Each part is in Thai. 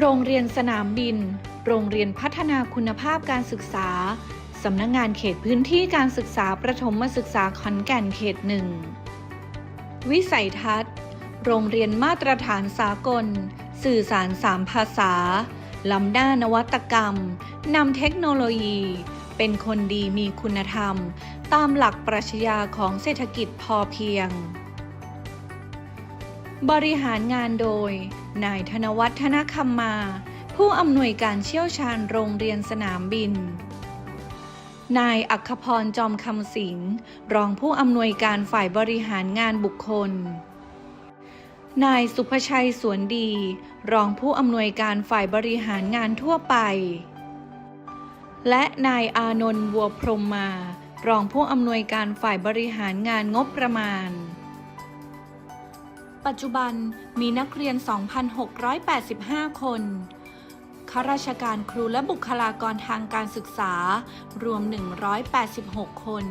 โรงเรียนสนามบิน โรงเรียนพัฒนาคุณภาพการศึกษา สำนักงงานเขตพื้นที่การศึกษาประถมศึกษาขอนแก่นเขตหนึ่ง วิสัยทัศน์ โรงเรียนมาตรฐานสากล สื่อสารสามภาษา ล้ำหน้านวัตกรรม นำเทคโนโลยี เป็นคนดีมีคุณธรรม ตามหลักปรัชญาของเศรษฐกิจพอเพียง บริหารงานโดย นายธนวัฒนคำมา ผู้อำนวยการเชี่ยวชาญโรงเรียนสนามบิน นายอัคพรจอมคำสิงห์รองผู้อำนวยการฝ่ายบริหารงานบุคคล นายสุภชัยสวนดี รองผู้อำนวยการฝ่ายบริหารงานทั่วไป และนายอานนท์บัวพรมมา รองผู้อำนวยการฝ่ายบริหารงานงบประมาณ ปัจจุบันมีนักเรียน 2,685 คน ข้าราชการครูและบุคลากรทางการศึกษารวม 186 คน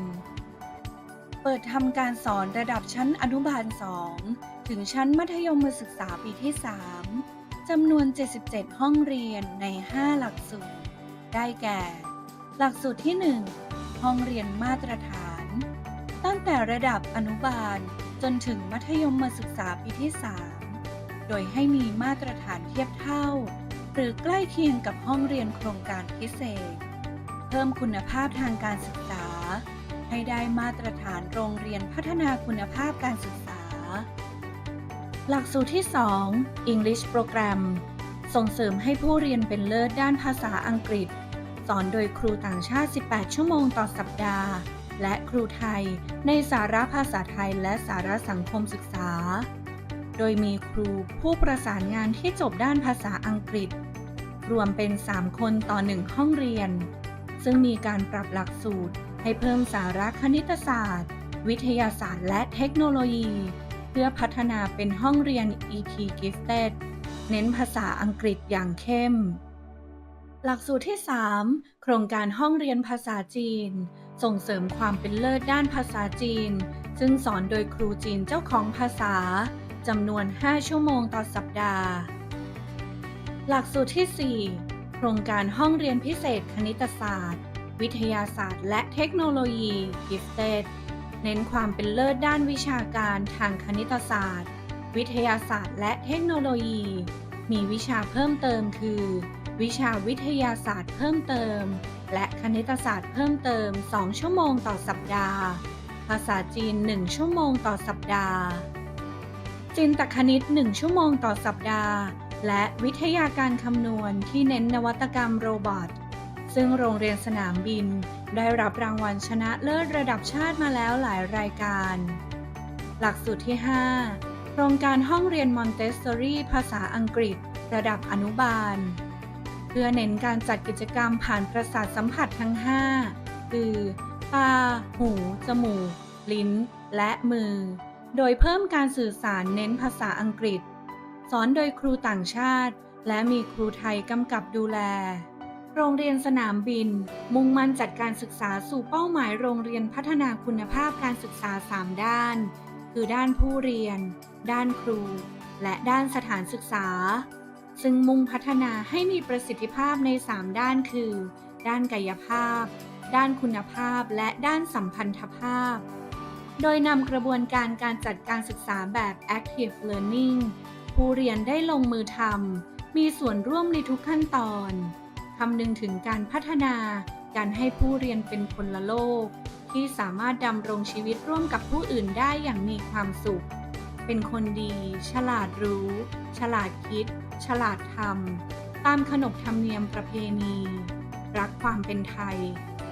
เปิดทำการสอนระดับชั้นอนุบาล 2 ถึงชั้นมัธยมศึกษาปีที่ 3 จำนวน 77 ห้องเรียนใน 5 หลักสูตร ได้แก่ หลักสูตรที่ 1 ห้องเรียนมาตรฐาน ตั้งแต่ระดับอนุบาล จนถึงมัธยมศึกษาปีที่ 3 โดยให้มีมาตรฐานเทียบเท่า หรือใกล้เคียงกับห้องเรียนโครงการพิเศษ เพิ่มคุณภาพทางการศึกษา ให้ได้มาตรฐานโรงเรียนพัฒนาคุณภาพการศึกษา หลักสูตรที่ 2 English Program ส่งเสริมให้ผู้เรียนเป็นเลิศด้านภาษาอังกฤษ สอนโดยครูต่างชาติ 18 ชั่วโมงต่อสัปดาห์ และครูไทย ในสาระภาษาไทยและสาระสังคมศึกษา โดยมีครูผู้ประสานงานที่จบด้านภาษาอังกฤษ รวมเป็น 3 คนต่อ 1 ห้องเรียน ซึ่งมีการปรับหลักสูตรให้เพิ่มสาระคณิตศาสตร์ วิทยาศาสตร์และเทคโนโลยี เพื่อพัฒนาเป็นห้องเรียน ET Gifted เน้นภาษาอังกฤษอย่างเข้ม หลักสูตรที่ 3 โครงการห้องเรียนภาษาจีน ส่งเสริมความเป็นเลิศด้านภาษาจีน ซึ่งสอนโดยครูจีนเจ้าของภาษาจำนวน 5 ชั่วโมงต่อสัปดาห์ หลักสูตรที่ 4 โครงการห้องเรียนพิเศษคณิตศาสตร์ วิทยาศาสตร์ และเทคโนโลยี Gifted เน้นความเป็นเลิศด้านวิชาการทางคณิตศาสตร์ วิทยาศาสตร์ และเทคโนโลยี มีวิชาเพิ่มเติมคือ วิชาวิทยาศาสตร์เพิ่มเติม และคณิตศาสตร์เพิ่มเติม 2 ชั่วโมงต่อสัปดาห์ ภาษาจีน 1 ชั่วโมงต่อสัปดาห์ จินตคณิต 1 ชั่วโมงต่อสัปดาห์ และวิทยาการคำนวณที่เน้นนวัตกรรมโรบอท ซึ่งโรงเรียนสนามบิน ได้รับรางวัลชนะเลิศระดับชาติมาแล้วหลายรายการ หลักสูตรที่ 5 โครงการห้องเรียนมอนเตสซอรี่ภาษาอังกฤษ ระดับอนุบาล พื่อเน้นการจัดกิจกรรมผ่านประสาทสัมผัสทั้ง 5 คือ ตา หู จมูก ลิ้น และมือ โดยเพิ่มการสื่อสารเน้นภาษาอังกฤษ สอนโดยครูต่างชาติ และมีครูไทยกำกับดูแล โรงเรียนสนามบิน มุ่งมั่นจัดการศึกษาสู่เป้าหมายโรงเรียนพัฒนาคุณภาพการศึกษา 3 ด้าน คือด้านผู้เรียน ด้านครู และด้านสถานศึกษา ซึ่งมุ่งพัฒนาให้มีประสิทธิภาพใน 3 ด้านคือ ด้านกายภาพ ด้านคุณภาพ และด้านสัมพันธภาพ โดยนำกระบวนการการจัดการศึกษาแบบ active learning ผู้เรียนได้ลงมือทำ มีส่วนร่วมในทุกขั้นตอนคำนึงถึงการพัฒนา การให้ผู้เรียนเป็นพละโลก ที่สามารถดำรงชีวิตร่วมกับผู้อื่นได้อย่างมีความสุข เป็นคนดี ฉลาดรู้ ฉลาดคิดฉลาดทำตามขนบธรรมเนียมประเพณี รักความเป็นไทย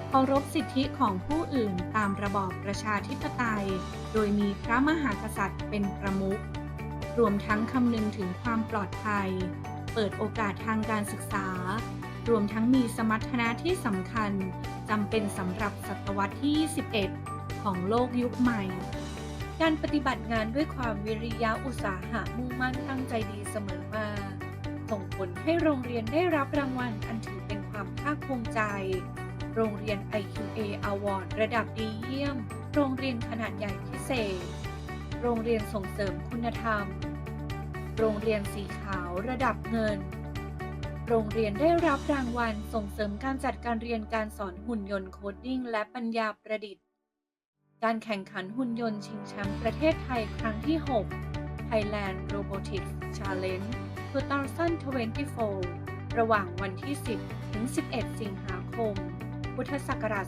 เคารพสิทธิของผู้อื่นตามระบอบประชาธิปไตย โดยมีพระมหากษัตริย์เป็นประมุข รวมทั้งคำนึงถึงความปลอดภัย เปิดโอกาสทางการศึกษา รวมทั้งมีสมรรถนะที่สำคัญจำเป็นสำหรับศตวรรษที่ 21 ของโลกยุคใหม่ การปฏิบัติงานด้วยความวิริยะอุตสาหะมุ่งมั่นตั้งใจดีเสมอมา ส่งผลให้โรงเรียนได้รับรางวัลอันถือเป็นความภาคภูมิใจ โรงเรียน IQA Award ระดับดีเยี่ยม โรงเรียนขนาดใหญ่พิเศษ โรงเรียนส่งเสริมคุณธรรม โรงเรียนสีขาวระดับเงิน โรงเรียนได้รับรางวัลส่งเสริมการจัดการเรียนการสอนหุ่นยนต์โคดดิ้งและปัญญาประดิษฐ์ การแข่งขันหุ่นยนต์ชิงแชมป์ประเทศไทยครั้งที่ 6 Thailand Robotics Challenge 2024 ระหว่างวันที่ 10 ถึง 11 สิงหาคม พุทธศักราช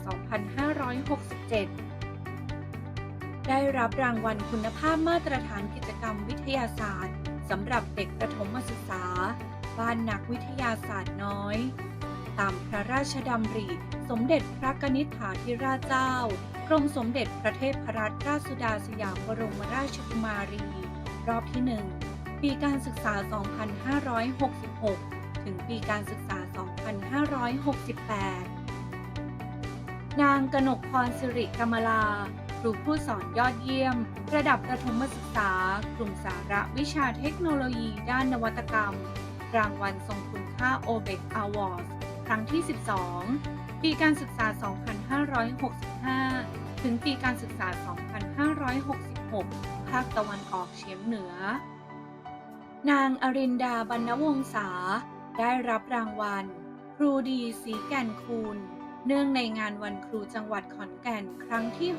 2567 ได้รับรางวัลคุณภาพมาตรฐานกิจกรรมวิทยาศาสตร์สำหรับเด็กประถมศึกษา บ้านนักวิทยาศาสตร์น้อย ตามพระราชดำริสมเด็จพระกนิษฐาธิราชเจ้ากรมสมเด็จพระเทพรัตนราชสุดาสยามบรมราชกุมารี รอบที่1 ปีการศึกษา 2566 ถึงปีการศึกษา 2568 นางกนกพรสิริกรรมลาครูผู้สอนยอดเยี่ยม ระดับประถมศึกษากลุ่มสาระวิชาเทคโนโลยีด้านนวัตกรรม รางวัลทรงคุณค่า OBEC Awards ครั้งที่ 12 ปีการศึกษา 2565 ถึงปีการศึกษา 2566 ภาคตะวันออกเฉียงเหนือ นางอรินดาบรรณวงศาได้รับรางวัล ครูดีสีแก่นคูณ เนื่องในงานวันครูจังหวัดขอนแก่นครั้งที่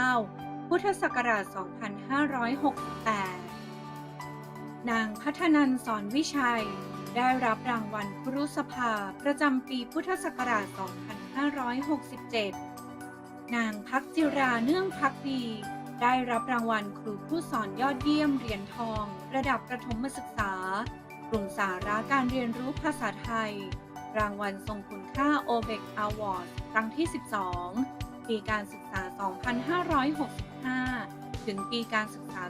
69 พุทธศักราช 2568 นางพัฒนันสอนวิชัย ได้รับรางวัลครุสภาประจำปีพุทธศักราช 2567 นางพักจิราเนื่องพักดี ได้รับรางวัลครูผู้สอนยอดเยี่ยมเหรียญทอง ระดับประถมศึกษา กลุ่มสาระการเรียนรู้ภาษาไทย รางวัลทรงคุณค่า OBEC Award ครั้งที่ 12 ปีการศึกษา 2565 ถึงปีการศึกษา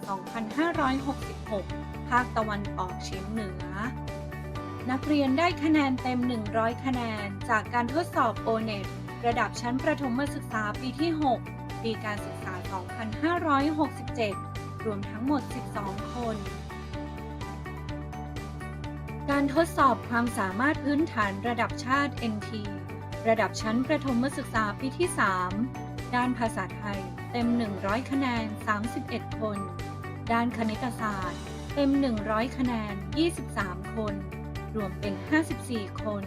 2566 ภาคตะวันออกเฉียงเหนือ นักเรียนได้คะแนนเต็ม 100 คะแนน จากการทดสอบ O-NET ระดับชั้นประถมศึกษาปีที่ 6 ปีการศึกษา 2567 รวมทั้งหมด 12 คน การทดสอบความสามารถพื้นฐานระดับชาติ NT ระดับชั้นประถมศึกษาปีที่ 3 ด้านภาษาไทย เต็ม 100 คะแนน 31 คน ด้านคณิตศาสตร์ เต็ม 100 คะแนน 23 คน รวมเป็น 54 คน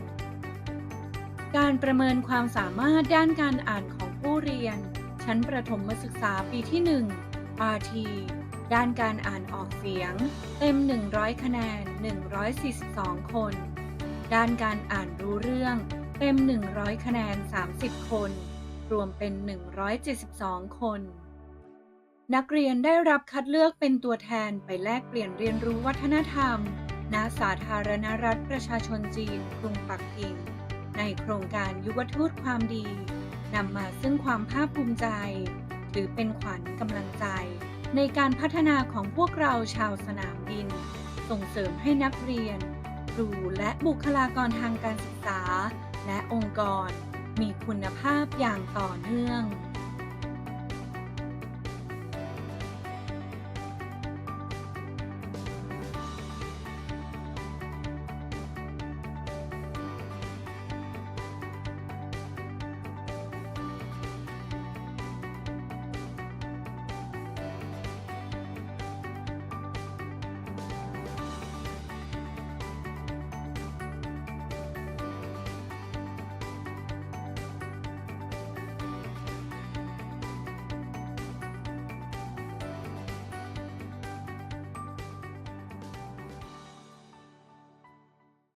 การประเมินความสามารถด้านการอ่านของผู้เรียน ชั้นประถมศึกษาปีที่ 1 RT ด้านการอ่านออกเสียง เต็ม 100 คะแนน 142 คน ด้านการอ่านรู้เรื่อง เต็ม 100 คะแนน 30 คน รวมเป็น 172 คน นักเรียนได้รับคัดเลือกเป็นตัวแทนไปแลกเปลี่ยนเรียนรู้วัฒนธรรม ณ สาธารณรัฐประชาชนจีน กรุงปักกิ่ง ในโครงการยุวทูตความดี นำมาซึ่งความภาคภูมิใจ หรือเป็นขวัญกำลังใจ ในการพัฒนาของพวกเราชาวสนามบิน ส่งเสริมให้นักเรียน ครูและบุคลากรทางการศึกษา และองค์กร มีคุณภาพอย่างต่อเนื่อง